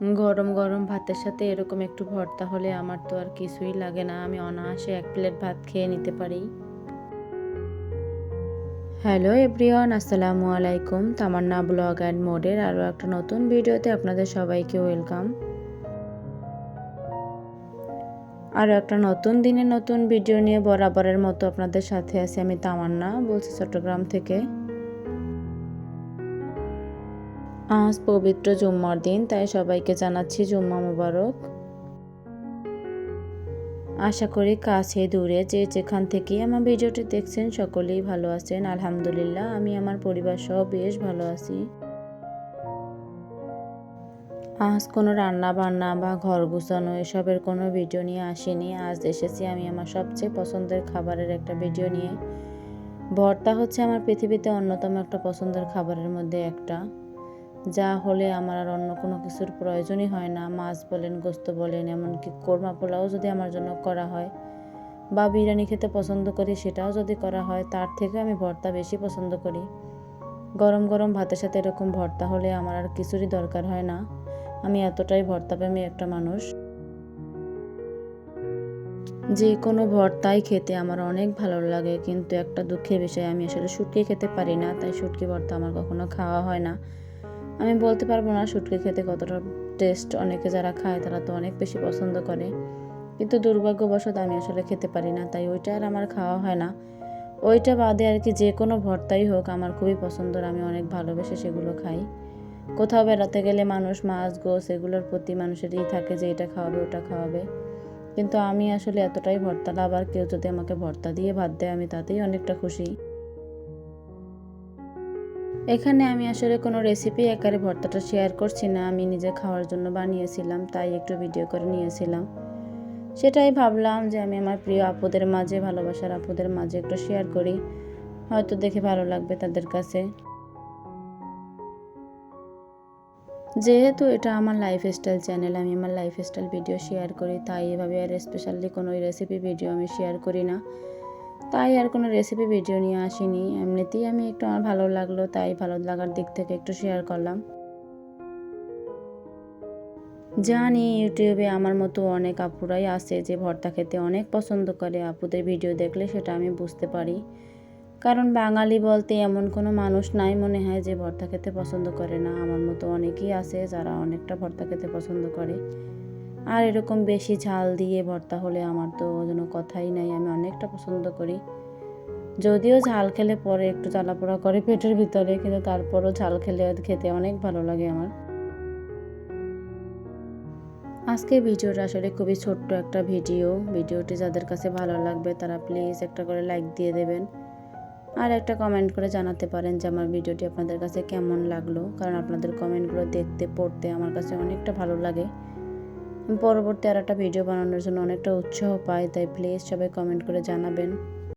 গরম গরম ভাতের সাথে এরকম একটু ভর্তা হলে আমার তো আর কিছুই লাগে না। আমি অনায়াসে এক প্লেট ভাত খেয়ে নিতে পারি। হ্যালো এভরিওয়ান, আসসালামু আলাইকুম। তামান্না ব্লগ অ্যান্ড মোডের আরও একটা নতুন ভিডিওতে আপনাদের সবাইকে ওয়েলকাম। আরও একটা নতুন দিনে নতুন ভিডিও নিয়ে বরাবরের মতো আপনাদের সাথে আছি আমি তামান্না, বলছি চট্টগ্রাম থেকে। আজ পবিত্র জুম্মার দিন, তাই সবাইকে জানাচ্ছি জুম্মা মুবারক। আশা করি কাছে দূরে যে যেখান থেকে আমার ভিডিওটি দেখছেন সকলেই ভালো আছেন, আলহামদুলিল্লাহ। আমি আমার পরিবার সহ বেশ ভালো আছি। আজ কোনো রান্না বান্না বা ঘর গুছানো, এসবের কোনো ভিডিও নিয়ে আসিনি। আজ এসেছি আমি আমার সবচেয়ে পছন্দের খাবারের একটা ভিডিও নিয়ে। ভর্তা হচ্ছে আমার পৃথিবীতে অন্যতম একটা পছন্দের খাবারের মধ্যে একটা। যা হলে আমার আর অন্য কোনো কিছুর প্রয়োজনই হয় না। মাছ বলেন, গোস্ত বলেন, এমনকি কোরমা পোলাও যদি আমার জন্য করা হয় বা বিরিয়ানি খেতে পছন্দ করি সেটাও যদি করা হয়, তার থেকে আমি ভর্তা বেশি পছন্দ করি। গরম গরম ভাতের সাথে এরকম ভর্তা হলে আমার আর কিছুরই দরকার হয় না। আমি এতটাই ভর্তা প্রেমী একটা মানুষ। যে কোনো ভর্তাই খেতে আমার অনেক ভালো লাগে, কিন্তু একটা দুঃখের বিষয়, আমি আসলে শুটকি খেতে পারি না, তাই শুটকি ভর্তা আমার কখনো খাওয়া হয় না। আমি বলতে পারব না শুটকি খেতে কতটা টেস্ট অনেকে যারা খায়, তারা তো অনেক বেশি পছন্দ করে। কিন্তু দুর্ভাগ্যবশত আমি আসলে খেতে পারি না, তাই ওইটা আর আমার খাওয়া হয় না। ওইটা বাদে আর কি যে কোনো ভর্তাই হোক, আমার খুবই পছন্দের আমি অনেক ভালোবেসে সেগুলো খাই। কোথাও বেড়াতে গেলে মানুষ মাছ, গোস এগুলোর প্রতি মানুষেরই থাকে যে এটা খাওয়াবে, ওটা খাওয়াবে। কিন্তু আমি আসলে এতটাই ভর্তা আবার কেউ যদি আমাকে ভর্তা দিয়ে ভাত দেয়, আমি তাতেই অনেকটা খুশি। এখানে আমি আসলে কোনো রেসিপি আকারে ভর্তাটা শেয়ার করছি না। আমি নিজে খাওয়ার জন্য বানিয়েছিলাম, তাই একটু ভিডিও করে নিয়েছিলাম। সেটাই ভাবলাম যে আমি আমার প্রিয় আপুদের মাঝে, ভালোবাসার আপুদের মাঝে একটু শেয়ার করি। হয়তো দেখে ভালো লাগবে তাদের কাছে। যেহেতু এটা আমার লাইফস্টাইল চ্যানেল আমি আমার লাইফস্টাইল ভিডিও শেয়ার করি, তাই এভাবে আর স্পেশালি কোনো রেসিপি ভিডিও আমি শেয়ার করি না। তাই আর কোনো রেসিপি ভিডিও নিয়ে আসিনি। এমনিতেই আমি একটু আমার ভালো লাগল, তাই ভালো লাগার দিক থেকে একটু শেয়ার করলাম। জানি ইউটিউবে আমার মতো অনেক আপুরাই আছে যে ভর্তা খেতে অনেক পছন্দ করে। আপুদের ভিডিও দেখলে সেটা আমি বুঝতে পারি। কারণ বাঙালি বলতে এমন কোনো মানুষ নাই মনে হয় যে ভর্তা খেতে পছন্দ করে না। আমার মতো অনেকেই আছে যারা অনেকটা ভর্তা খেতে পছন্দ করে। আর এরকম বেশি ঝাল দিয়ে ভর্তা হলে আমার তো যেন কথাই নাই, আমি অনেকটা পছন্দ করি। যদিও ঝাল খেলে পরে একটু জ্বালাপোড়া করে পেটের ভিতরে, কিন্তু তারপরও ঝাল খেলে খেতে অনেক ভালো লাগে আমার। আজকে ভিডিওটা আসলে খুবই ছোট্ট একটা ভিডিও। ভিডিওটি যাদের কাছে ভালো লাগবে তারা প্লিজ একটা করে লাইক দিয়ে দেবেন। আর একটা কমেন্ট করে জানাতে পারেন যে আমার ভিডিওটি আপনাদের কাছে কেমন লাগল, কারণ আপনাদের কমেন্টগুলো দেখতে, পড়তে আমার কাছে অনেকটা ভালো লাগে। পরবর্তী আর একটা ভিডিও বানানোর জন্য অনেকটা উৎসাহ পাই, তাই প্লিজ সবাই কমেন্ট করে জানাবেন।